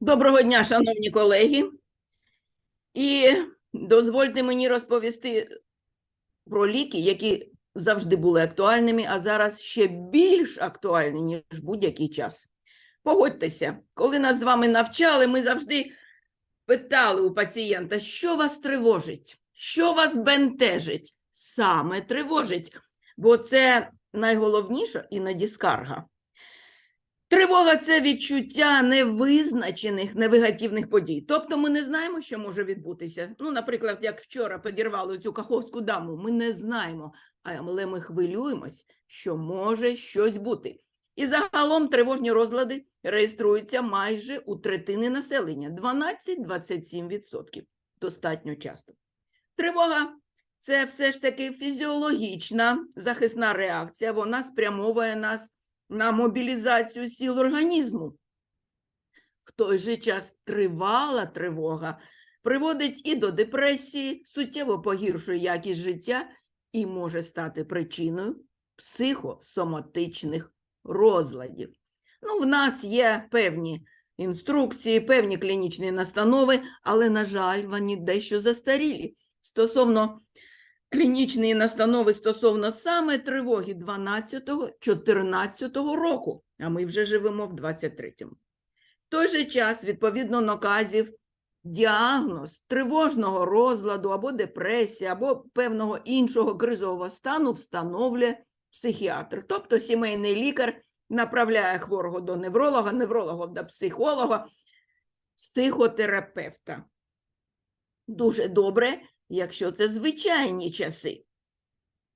Доброго дня, шановні колеги. І дозвольте мені розповісти про ліки, які завжди були актуальними, а зараз ще більш актуальні, ніж будь-який час. Погодьтеся, коли нас з вами навчали, ми завжди питали у пацієнта, що вас тривожить, що вас бентежить, саме тривожить, бо це найголовніша іноді скарга. Тривога це відчуття невизначених негативних подій. Тобто ми не знаємо, що може відбутися. Ну, наприклад, як вчора підірвали цю каховську даму, ми не знаємо, але ми хвилюємось, що може щось бути. І загалом тривожні розлади реєструються майже у третини населення 12-27%. Достатньо часто. Тривога це все ж таки фізіологічна захисна реакція. Вона спрямовує нас на мобілізацію сил організму. В той же час тривала тривога приводить і до депресії, суттєво погіршує якість життя і може стати причиною психосоматичних розладів. Ну, в нас є певні інструкції, певні клінічні настанови, але, на жаль, вони дещо застарілі. Стосовно клінічної настанови стосовно саме тривоги 12-14 року, а ми вже живемо в 23-му. В той же час, відповідно наказів, діагноз тривожного розладу або депресії, або певного іншого кризового стану встановлює психіатр, тобто сімейний лікар направляє хворого до невролога, невролога до психолога, психотерапевта. Дуже добре, якщо це звичайні часи.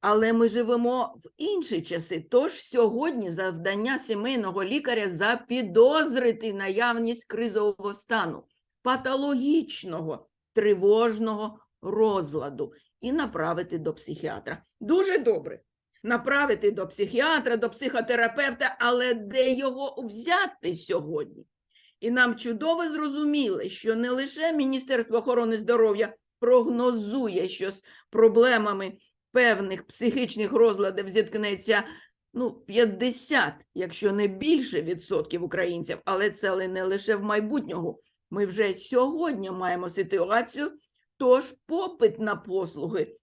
Але ми живемо в інші часи. Тож сьогодні завдання сімейного лікаря запідозрити наявність кризового стану, патологічного тривожного розладу і направити до психіатра. Дуже добре. Направити до психіатра, до психотерапевта, але де його взяти сьогодні? І нам чудово зрозуміли, що не лише Міністерство охорони здоров'я прогнозує, що з проблемами певних психічних розладів зіткнеться ну, 50, якщо не більше відсотків українців, але це не лише в майбутнього. Ми вже сьогодні маємо ситуацію, тож попит на послуги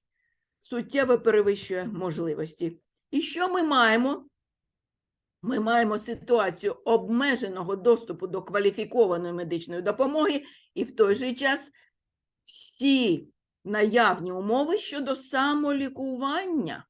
суттєво перевищує можливості. І що ми маємо? Ми маємо ситуацію обмеженого доступу до кваліфікованої медичної допомоги, і в той же час всі наявні умови щодо самолікування.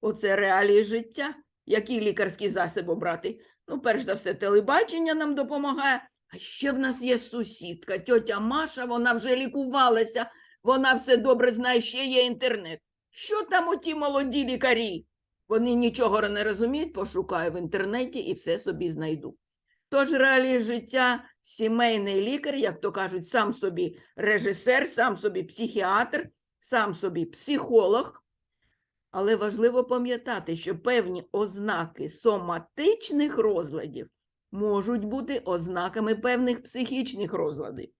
Оце реалії життя. Які лікарські засоби обрати? Ну, перш за все, телебачення нам допомагає. А ще в нас є сусідка, тьотя Маша, вона вже лікувалася, вона все добре знає, ще є інтернет. Що там оті молоді лікарі? Вони нічого не розуміють, пошукаю в інтернеті і все собі знайду. Тож реалії життя сімейний лікар, як то кажуть, сам собі режисер, сам собі психіатр, сам собі психолог. Але важливо пам'ятати, що певні ознаки соматичних розладів можуть бути ознаками певних психічних розладів.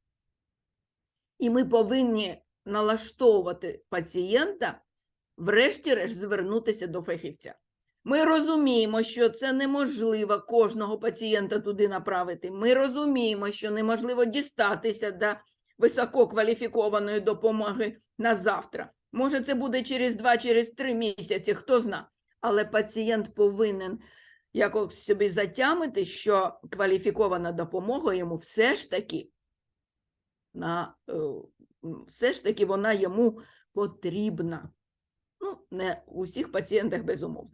І ми повинні налаштовувати пацієнта, врешті-решт, звернутися до фахівця. Ми розуміємо, що це неможливо кожного пацієнта туди направити. Ми розуміємо, що неможливо дістатися до висококваліфікованої допомоги на завтра. Може, це буде через два, через три місяці, хто зна. Але пацієнт повинен якось собі затямити, що кваліфікована допомога йому все ж таки на, е, все ж таки вона йому потрібна. Ну, не у всіх пацієнтах безумовно.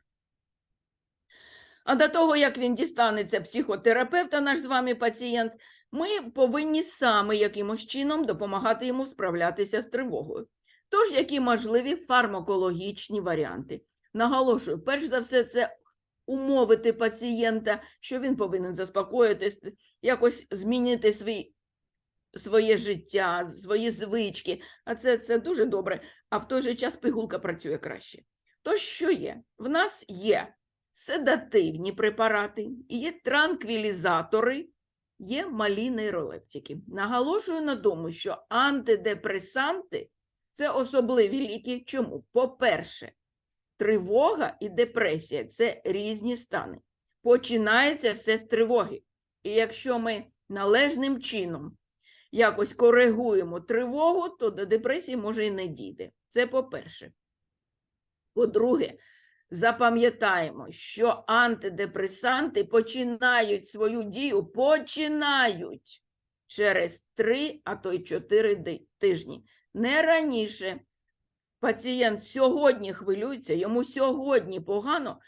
А до того, як він дістанеться психотерапевта, наш з вами пацієнт, ми повинні саме якимось чином допомагати йому справлятися з тривогою. Тож, які можливі фармакологічні варіанти? Наголошую, перш за все, це умовити пацієнта, що він повинен заспокоїтись, якось змінити свій, своє життя, свої звички. А це, це дуже добре. А в той же час пігулка працює краще. То що є? В нас є седативні препарати, і є транквілізатори, є малі нейролептики. Наголошую на тому, що антидепресанти це особливі ліки. Чому? По-перше, тривога і депресія це різні стани. Починається все з тривоги. І якщо ми належним чином якось коригуємо тривогу, то до депресії може і не дійде. Це по-перше. По-друге, запам'ятаємо, що антидепресанти починають свою дію, починають через 3, а то й 4 тижні. Не раніше. Пацієнт сьогодні хвилюється, йому сьогодні погано,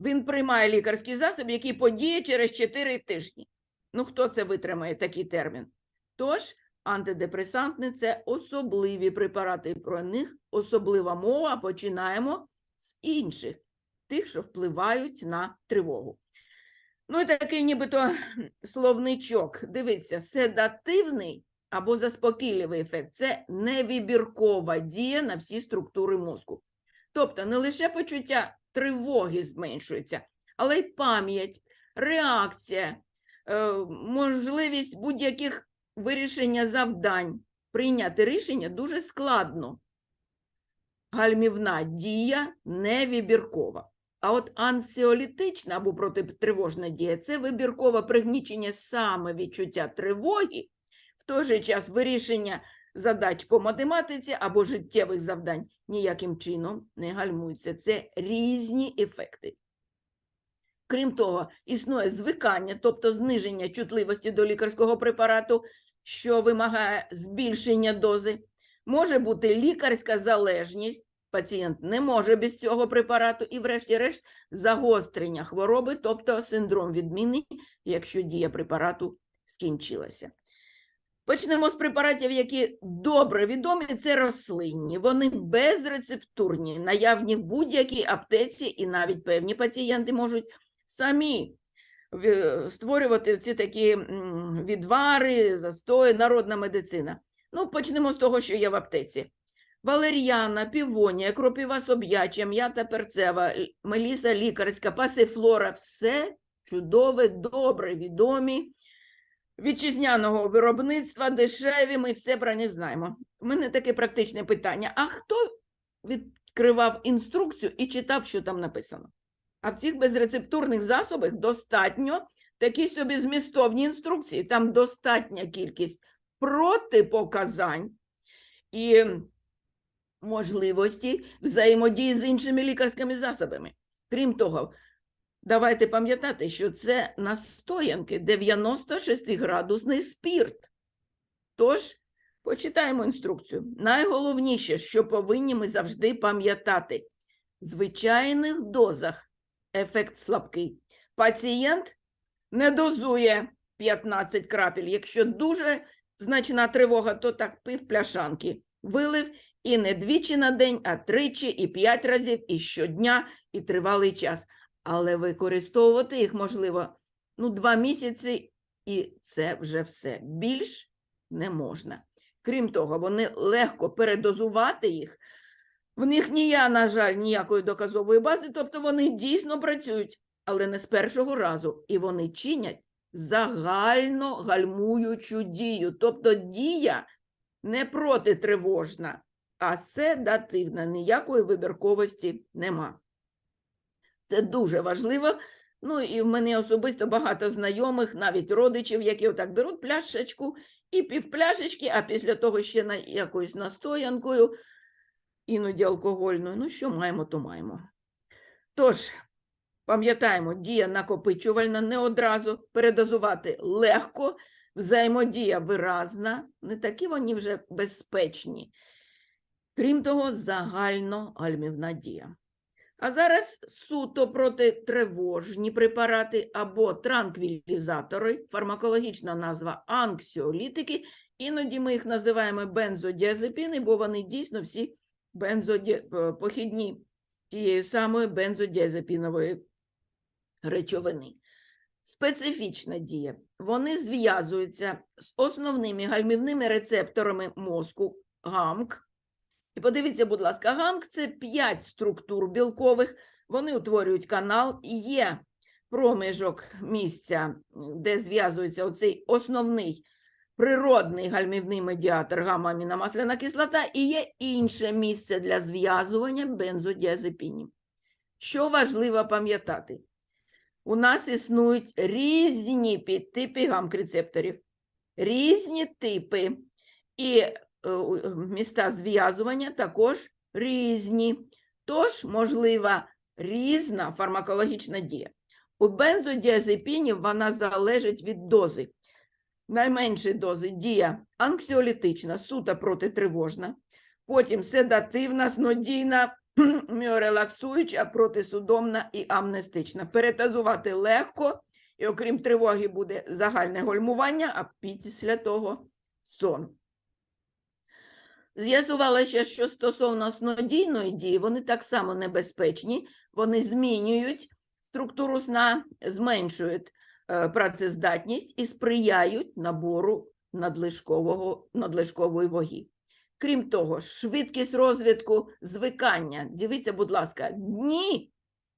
він приймає лікарський засіб, який подіє через 4 тижні. Ну, хто це витримає такий термін? Тож, антидепресантни це особливі препарати, про них особлива мова. Починаємо з інших, тих, що впливають на тривогу. Ну і такий нібито словничок. Дивіться, седативний або заспокійливий ефект це невибіркова дія на всі структури мозку. Тобто не лише почуття тривоги зменшується, але й пам'ять, реакція, е, можливість будь-яких вирішення завдань. Прийняти рішення дуже складно. Гальмівна дія невибіркова. А от анксіолітична або протитривожна дія це вибіркове пригнічення саме відчуття тривоги, в той же час вирішення задач по математиці або життєвих завдань ніяким чином не гальмуються. Це різні ефекти. Крім того, існує звикання, тобто зниження чутливості до лікарського препарату, що вимагає збільшення дози. Може бути лікарська залежність, пацієнт не може без цього препарату, і, врешті-решт, загострення хвороби, тобто синдром відміни, якщо дія препарату скінчилася. Почнемо з препаратів, які добре відомі, це рослинні. Вони безрецептурні, наявні в будь-якій аптеці, і навіть певні пацієнти можуть самі створювати ці такі відвари, застої, народна медицина. Ну, почнемо з того, що є в аптеці. Валеріана, півонія, кропіва соб'яча, м'ята перцева, меліса лікарська, пасифлора – все чудове, добре, відомі, вітчизняного виробництва, дешеві, ми все про них знаємо. У мене таке практичне питання. А хто відкривав інструкцію і читав, що там написано? А в цих безрецептурних засобах достатньо такі собі змістовні інструкції. Там достатня кількість протипоказань і можливості взаємодії з іншими лікарськими засобами. Крім того, давайте пам'ятати, що це настоянки 96-градусний спірт. Тож, почитаємо інструкцію. Найголовніше, що повинні ми завжди пам'ятати, в звичайних дозах ефект слабкий. Пацієнт не дозує 15 крапель. Якщо дуже значна тривога, то так пив пляшанки. Вилив і не двічі на день, а тричі, і п'ять разів, і щодня, і тривалий час. Але використовувати їх можливо ну, два місяці, і це вже все. Більш не можна. Крім того, вони легко передозувати їх. В них нія, на жаль, ніякої доказової бази, тобто вони дійсно працюють, але не з першого разу. І вони чинять загально гальмуючу дію. Тобто дія не протитривожна, а седативна, ніякої вибірковості нема. Це дуже важливо. Ну і в мене особисто багато знайомих, навіть родичів, які отак беруть пляшечку і півпляшечки, а після того ще на якоюсь настоянкою, іноді алкогольною. Ну, що маємо, то маємо. Тож, пам'ятаємо, дія накопичувальна не одразу, передозувати легко, взаємодія виразна, не такі вони вже безпечні. Крім того, загально гальмівна дія. А зараз суто протитривожні препарати або транквілізатори, фармакологічна назва анксіолітики. Іноді ми їх називаємо бензодіазепіни, бо вони дійсно всі бензоді... е, похідні тієї самої бензодіазепінової речовини. Специфічна дія. Вони зв'язуються з основними гальмівними рецепторами мозку ГАМК. І подивіться, будь ласка, ГАМК це 5 структур білкових. Вони утворюють канал. І є проміжок місця, де зв'язується оцей основний природний гальмівний медіатор гамма-аміномасляна кислота, і є інше місце для зв'язування бензодіазепінів. Що важливо пам'ятати? у нас існують різні підтипи гамк-рецепторів, різні типи. І міста зв'язування також різні. Тож, можлива різна фармакологічна дія. У бензодіазепінів вона залежить від дози. Найменші дози дія анксіолітична, суто протитривожна, потім седативна, снодійна, міорелаксуюча, протисудомна і амнестична. Перетазувати легко, і окрім тривоги буде загальне гольмування, а після того сон. З'ясувалося, що стосовно снодійної дії, вони так само небезпечні, вони змінюють структуру сна, зменшують е, працездатність і сприяють набору надлишкового, надлишкової ваги. Крім того, швидкість розвитку звикання. Дивіться, будь ласка, дні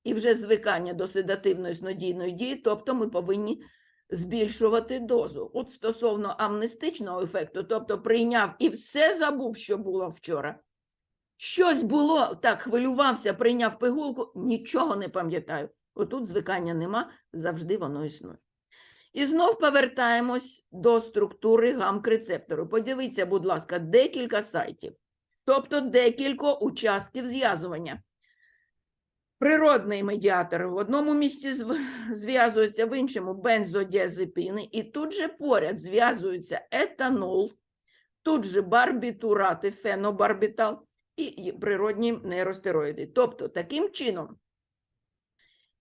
і вже звикання до седативної снодійної дії, тобто ми повинні збільшувати дозу. От стосовно амнестичного ефекту, тобто прийняв і все забув, що було вчора. Щось було, так хвилювався, прийняв пигулку, нічого не пам'ятаю. Отут звикання нема, завжди воно існує. І знов повертаємось до структури гамк-рецептору. Подивіться, будь ласка, декілька сайтів, тобто декілька участків зв'язування. Природний медіатор в одному місці зв- зв'язується, в іншому бензодіазепіни, і тут же поряд зв'язується етанол, тут же барбітурати, фенобарбітал і природні нейростероїди. Тобто, таким чином,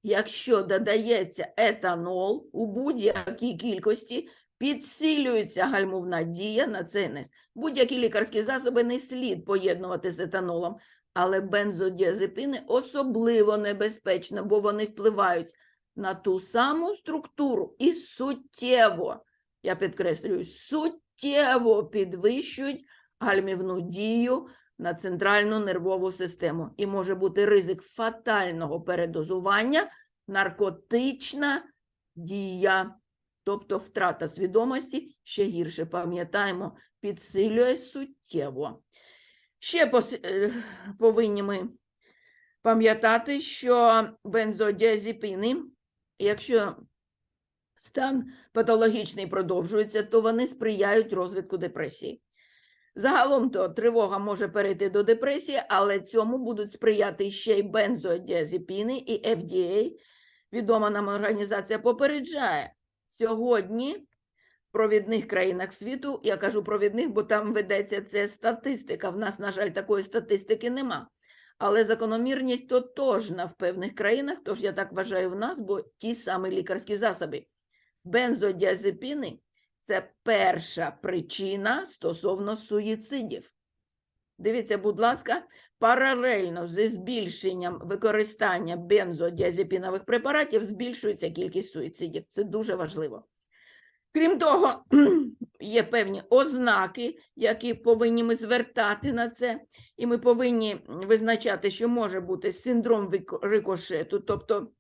якщо додається етанол у будь-якій кількості, підсилюється гальмовна дія на ЦНС. Будь-які лікарські засоби не слід поєднувати з етанолом, але бензодіазепини особливо небезпечно, бо вони впливають на ту саму структуру і суттєво, я підкреслюю, суттєво підвищують гальмівну дію на центральну нервову систему. І може бути ризик фатального передозування, наркотична дія, тобто втрата свідомості, ще гірше пам'ятаємо, підсилює суттєво. Ще пос- е, повинні ми пам'ятати, що бензодіазепіни, якщо стан патологічний продовжується, то вони сприяють розвитку депресії. Загалом то тривога може перейти до депресії, але цьому будуть сприяти ще й бензодіазепіни, і FDA, відома нам організація, попереджає сьогодні провідних країнах світу, я кажу провідних, бо там ведеться це статистика. В нас, на жаль, такої статистики нема. Але закономірність тотожна в певних країнах, тож я так вважаю в нас, бо ті самі лікарські засоби. Бензодіазепіни це перша причина стосовно суїцидів. Дивіться, будь ласка, паралельно зі збільшенням використання бензодіазепінових препаратів збільшується кількість суїцидів. Це дуже важливо. Крім того, є певні ознаки, які повинні ми звертати на це, і ми повинні визначати, що може бути синдром рикошету, тобто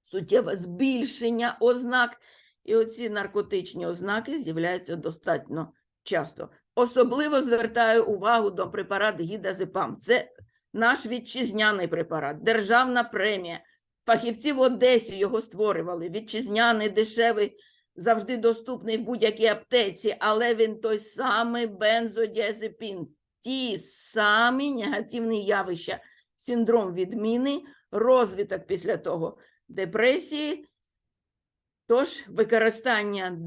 суттєве збільшення ознак, і оці наркотичні ознаки з'являються достатньо часто. Особливо звертаю увагу до препарату гідазепам. Це наш вітчизняний препарат, державна премія. Фахівці в Одесі його створювали. Вітчизняний, дешевий, завжди доступний в будь-якій аптеці, але він той самий бензодіазепін. Ті самі негативні явища, синдром відміни, розвиток після того депресії. Тож використання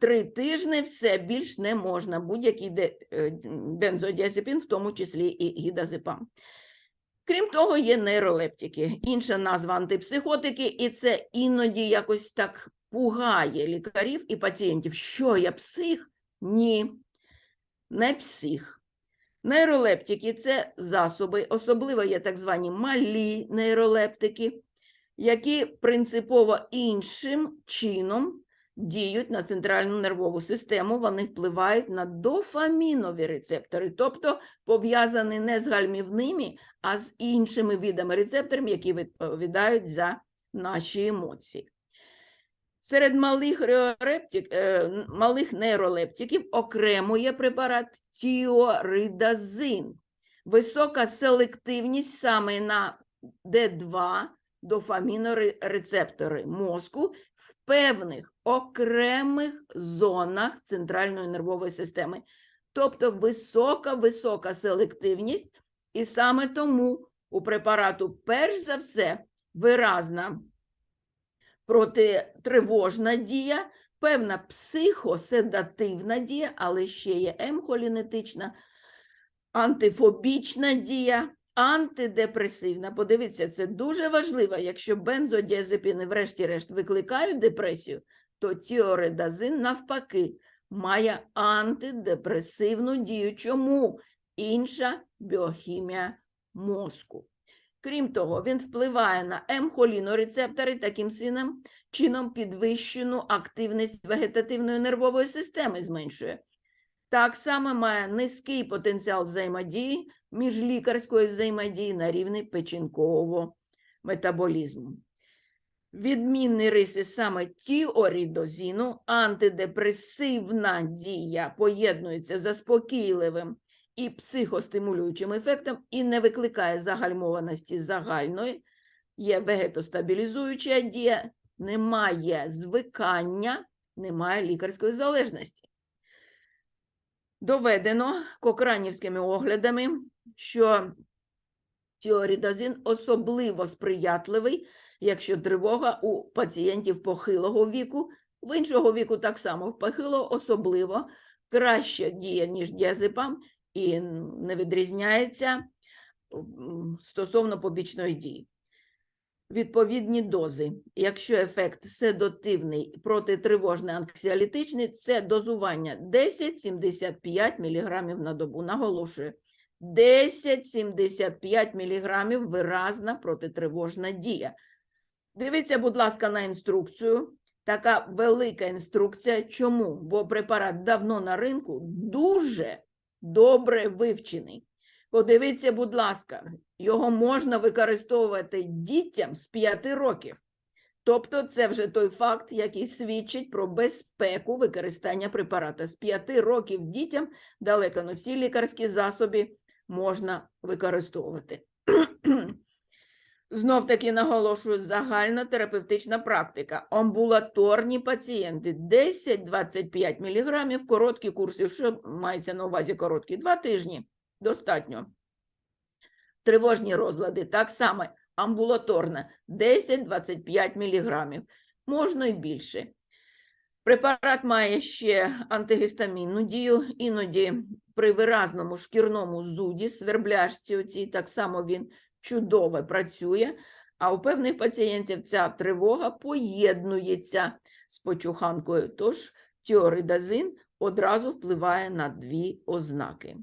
2-3 тижні все більш не можна. Будь-який е, бензодіазепін, в тому числі і гідазепам. Крім того, є нейролептики, інша назва антипсихотики, і це іноді якось так пугає лікарів і пацієнтів. Що я псих? Ні, не псих. Нейролептики це засоби, особливо є так звані малі нейролептики, які принципово іншим чином діють на центральну нервову систему, вони впливають на дофамінові рецептори, тобто пов'язані не з гальмівними, а з іншими видами рецепторів, які відповідають за наші емоції. Серед малих, реорептик, е, малих нейролептиків окремо є препарат тіоридазин. Висока селективність саме на Д2 дофамінорецептори мозку в певних окремих зонах центральної нервової системи. Тобто висока-висока селективність, і саме тому у препарату перш за все виразна протитривожна дія, певна психоседативна дія, але ще є емхолінетична, антифобічна дія, антидепресивна. Подивіться, це дуже важливо. Якщо бензодіазепіни, врешті-решт, викликають депресію, то тіоредазин навпаки має антидепресивну дію. Чому? Інша біохімія мозку. Крім того, він впливає на емхолінорецептори, таким чином, чином підвищену активність вегетативної нервової системи зменшує. Так само має низький потенціал взаємодії між лікарською взаємодії на рівні печінкового метаболізму. Відмінні риси саме тіорідозіну, антидепресивна дія поєднується заспокійливим і психостимулюючим ефектом і не викликає загальмованості загальної, є вегетостабілізуюча дія, немає звикання, немає лікарської залежності. Доведено кокранівськими оглядами, що тіорідозин особливо сприятливий, якщо тривога у пацієнтів похилого віку, в іншого віку так само в особливо. Краще діє, ніж діазепам, і не відрізняється стосовно побічної дії. Відповідні дози. Якщо ефект седативний протитривожний анксіолітичний, це дозування 10-75 мг на добу. Наголошую, 10-75 мг виразна протитривожна дія. Дивіться, будь ласка, на інструкцію. Така велика інструкція. Чому? Бо препарат давно на ринку дуже добре вивчений. Подивіться, будь ласка, його можна використовувати дітям з 5 років. Тобто, це вже той факт, який свідчить про безпеку використання препарата. З 5 років дітям далеко не всі лікарські засоби можна використовувати. Знов таки наголошую, загальна терапевтична практика. Амбулаторні пацієнти. 10-25 мг, короткі курси, що мається на увазі короткі, 2 тижні. Достатньо. Тривожні розлади. Так само амбулаторна. 10-25 мг, можна і більше. Препарат має ще антигістамінну дію, іноді при виразному шкірному зуді, свербляжці оцій, так само він чудово працює, а у певних пацієнтів ця тривога поєднується з почуханкою, тож тіоридазин одразу впливає на дві ознаки.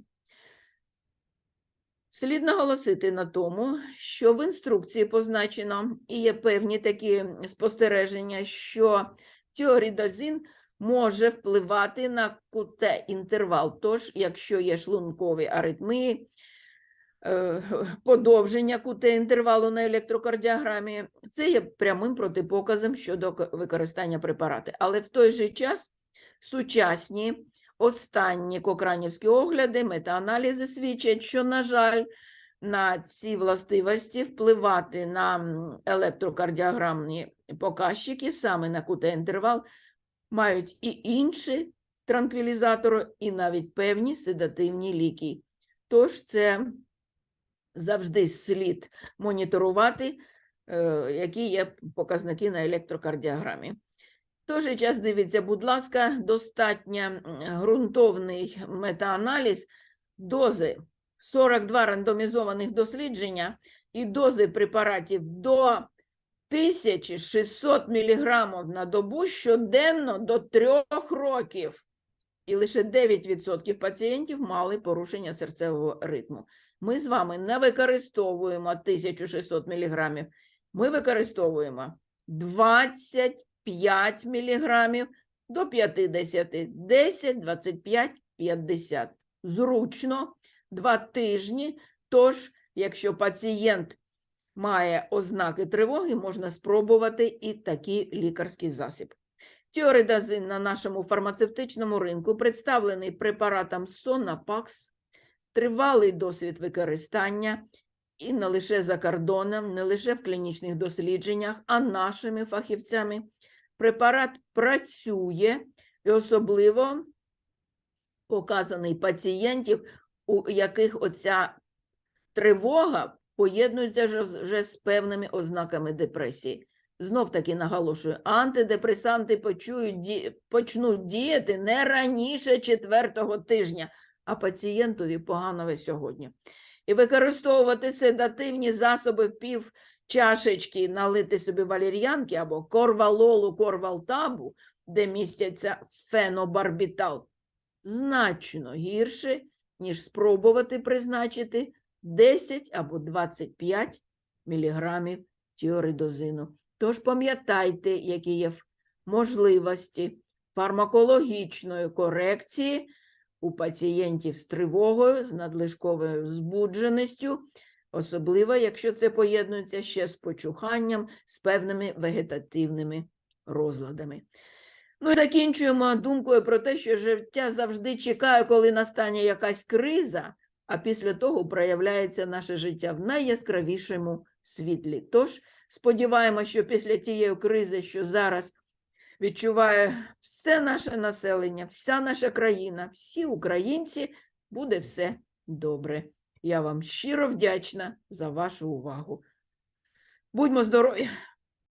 Слід наголосити на тому, що в інструкції позначено і є певні такі спостереження, що тіорідозин може впливати на КТ-інтервал. Тож, якщо є шлункові аритмії, е, подовження КТ-інтервалу на електрокардіограмі, це є прямим протипоказом щодо використання препарату. Але в той же час сучасні останні кокранівські огляди, метааналізи свідчать, що, на жаль, на ці властивості впливати на електрокардіограмні показчики, саме на КТ-інтервал, мають і інші транквілізатори, і навіть певні седативні ліки. Тож це завжди слід моніторувати, е, які є показники на електрокардіограмі. В той же час дивіться, будь ласка, достатньо ґрунтовний метааналіз дози 42 рандомізованих дослідження і дози препаратів до 1600 мг на добу щоденно до 3 років. І лише 9% пацієнтів мали порушення серцевого ритму. Ми з вами не використовуємо 1600 мг, ми використовуємо 25 мг до 50, 10, 25, 50. Зручно, два тижні. Тож, якщо пацієнт має ознаки тривоги, можна спробувати і такий лікарський засіб. Тіоридазин на нашому фармацевтичному ринку представлений препаратом Сонапакс, тривалий досвід використання і не лише за кордоном, не лише в клінічних дослідженнях, а нашими фахівцями. Препарат працює і особливо показаний пацієнтів, у яких оця тривога поєднується вже з- певними ознаками депресії. Знов таки наголошую, антидепресанти почують, почнуть діяти не раніше четвертого тижня, а пацієнтові погано сьогодні. І використовувати седативні засоби пів чашечки, налити собі валір'янки або корвалолу, корвалтабу, де містяться фенобарбітал, значно гірше, ніж спробувати призначити 10 або 25 міліграмів тіоридозину. Тож пам'ятайте, які є можливості фармакологічної корекції у пацієнтів з тривогою, з надлишковою збудженістю, особливо якщо це поєднується ще з почуханням, з певними вегетативними розладами. Ну і закінчуємо думкою про те, що життя завжди чекає, коли настане якась криза, а після того проявляється наше життя в найяскравішому світлі. Тож сподіваємося, що після тієї кризи, що зараз відчуває все наше населення, вся наша країна, всі українці, буде все добре. Я вам щиро вдячна за вашу увагу. Будьмо здорові!